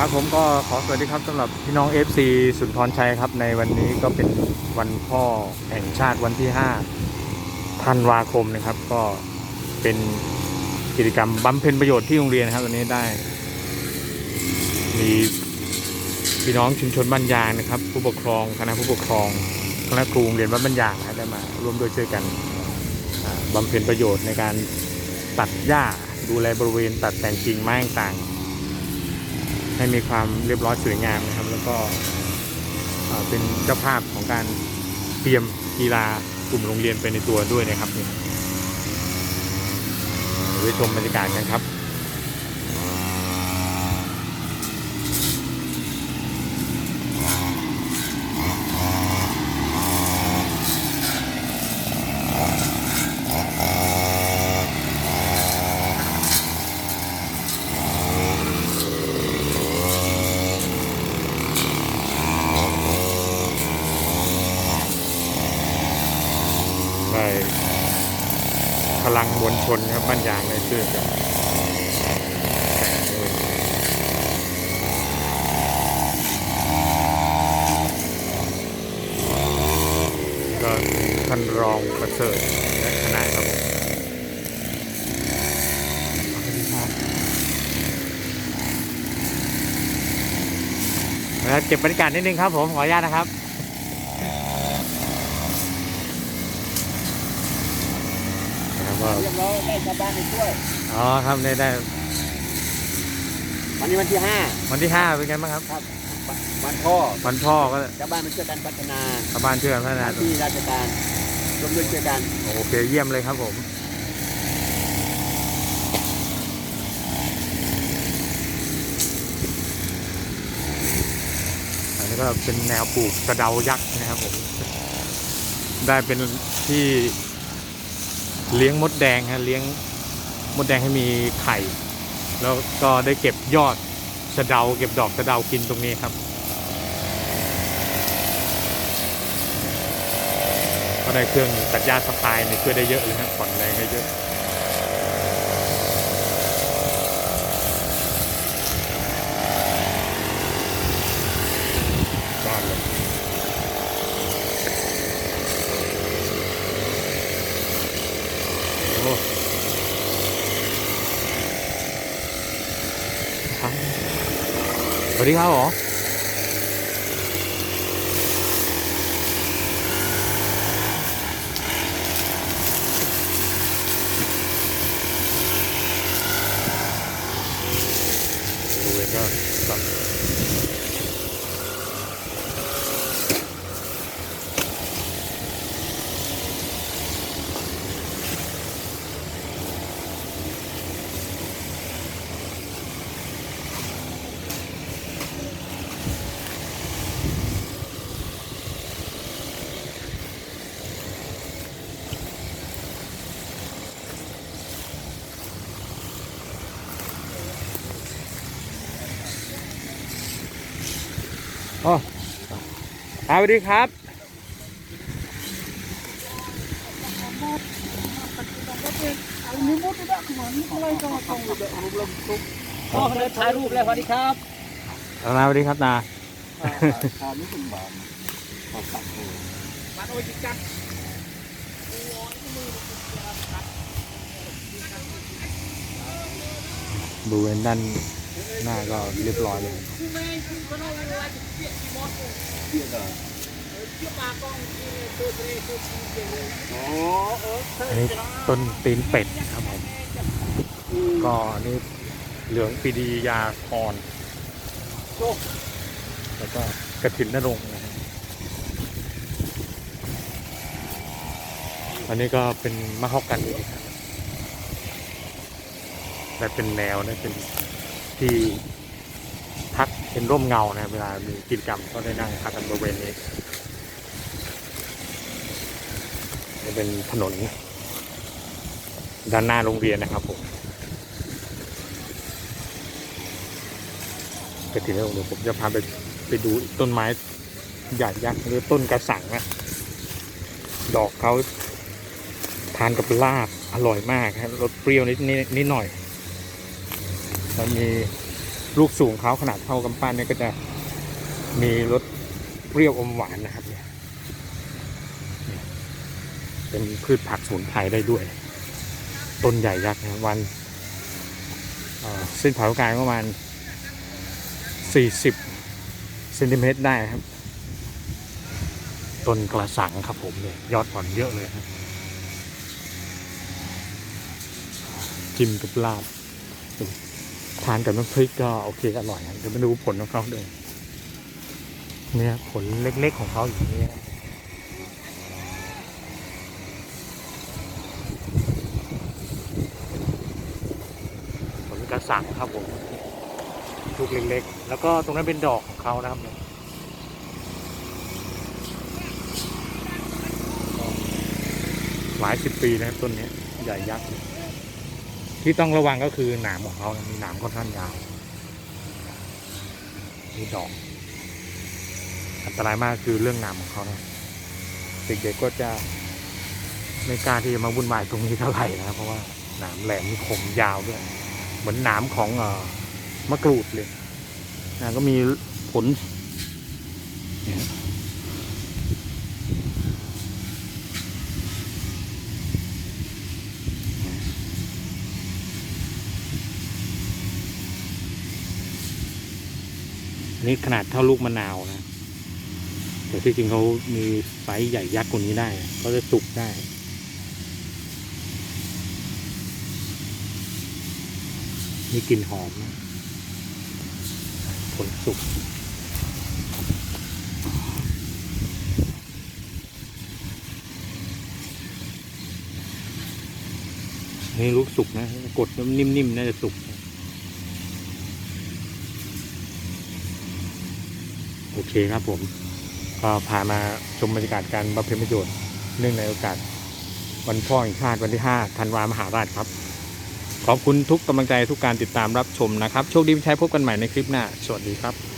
ครับผมก็ขอสวัสดีครับสำหรับพี่น้อง FC สุนทรชัยครับ ในวันนี้ก็เป็นวันพ่อแห่งชาติวันที่5ธันวาคมนะครับ ก็เป็นกิจกรรมบำเพ็ญประโยชน์ที่โรงเรียนนะครับวันนี้ได้ มีพี่น้องชุมชนบ้านยางนะครับ ผู้ปกครองคณะผู้ปกครองคณะครูโรงเรียนวัดบ้านยางนะครับได้มาร่วมด้วยช่วยกันอ่าบำเพ็ญประโยชน์ในการตัดหญ้าดูแลบริเวณตัดแต่งกิ่งไม้ต่างๆ ให้มีความเรียบร้อยสวยงามนะครับ แล้วก็เป็นเจ้าภาพของการเตรียมกีฬากลุ่มโรงเรียนไปในตัวด้วยนะครับไปชมบรรยากาศกันครับ ได้พ ลังมวลชนครับบ้านยางในชื่อกันก็ท่านรองประเสริฐและคณะครับผมแล้วเก็บบรรยากาศนิดนึงครับผมขออนุญาตนะครับ นะครับ ว่าเรียบร้อยได้ชาวบ้านไปช่วย อ๋อครับได้ได้วันนี้วันที่ห้าวันที่ห้าเป็นไงบ้างครับ ครับ วันพ่อวันพ่อก็ชาวบ้านมาช่วยกันพัฒนาชาวบ้านช่วยกันพัฒนาที่ราชการร่วมด้วยช่วยกันโอเคเยี่ยมเลยครับผมอันนี้ก็เป็นแนวปลูกกระเดายักษ์นะครับผมได้เป็นที่ เลี้ยงมดแดงฮะเลี้ยงมดแดงให้มีไข่ แล้วก็ได้เก็บยอดสะเดาเก็บดอกสะเดากินตรงนี้ครับ ก็ได้เครื่องตัดหญ้าสไตล์เนี่ยช่วยได้เยอะเลยครับผ่อนแรงได้เยอะ บ้านเลยโอ้ครับ สวัสดีครับหมอบริเวณก็แบบ อ๋อสวัสดีครับพ่อเลยถ่ายรูปเลยสวัสดีครับสวัสดีครับนาบานบานโอ้ยจัดบริเวณด้าน หน้าก็เรียบร้อยเลยอันนี้ต้นตีนเป็ดครับผม ก็อันนี้เหลืองปีดียาคอนแล้วก็กระถินนรงค์นะครับอันนี้ก็เป็นมะฮอกกันนี่ครับแต่เป็นแนวนะเป็น ที่พักเป็นร่มเงานะเวลามีกิจกรรมก็ได้นั่งพักกันบริเวณนี้จะเป็นถนนด้านหน้าโรงเรียนนะครับผมกระถิ่นนรงค์เดี๋ยวผมจะพาไปไปดูต้นไม้ใหญ่ยักษ์หรือต้นกระสังนะดอกเขาทานกับลาบอร่อยมากครับรสเปรี้ยวนิดนิดหน่อย มันมีลูกสูงเขาขนาดเท่ากำปั้นเนี่ยก็จะมีรสเปรี้ยวอมหวานนะครับเนี่ยเป็นพืชผักสมุนไพรได้ด้วย ต้นใหญ่ยักษ์นะวันเอ่อเส้นผ่ากลางประมาณ 40เซนติเมตรได้ครับ ต้นกระสังครับผมเนี่ยยอดอ่อนเยอะเลยครับจิ้มกับลาบานกับน้ำพริกก็โอเคอร่อยเดี๋ยวมาดูผลของเขาด้วยเนี่ยผลเล็กๆของเขาอย่างนี้ผลกระสังครับผมลูกเล็กๆ แล้วก็ตรงนั้นเป็นดอกของเขานะครับเนี่ยหลายสิบปีนะครับต้นนี้ใหญ่ยักษ์ ที่ต้องระวังก็คือหนามของเขามีหนามค่อนข้างยาวมีดอก อันตรายมากคือเรื่องหนามของเขานะเด็กๆก็จะไม่กล้าที่จะมาวุ่นวายตรงนี้เท่าไหร่นะเพราะว่าหนามแหลมมีคมยาวด้วย เหมือนหนามของเอ่อมะกรูดเลยนะก็มีผลเนี่ย นนี้ขนาดเท่าลูกมะนาวนะแต่ที่จริงเขามีไซส์ใหญ่ยักษ์กว่านี้ได้เขาจะสุกได้มีกลิ่นหอมนะผลสุกนี่ลูกสุกนะ กดนิ่มๆน่าจะสุก โอเคครับผม ก็พามาชมบรรยากาศการบำเพ็ญประโยชน์ เนื่องในโอกาส วันพ่อแห่งชาติวันที่ 5 ธันวามหาราชครับ ขอบคุณทุกกำลังใจทุกการติดตามรับชมนะครับ โชคดีพี่ชัยพบกันใหม่ในคลิปหน้า สวัสดีครับ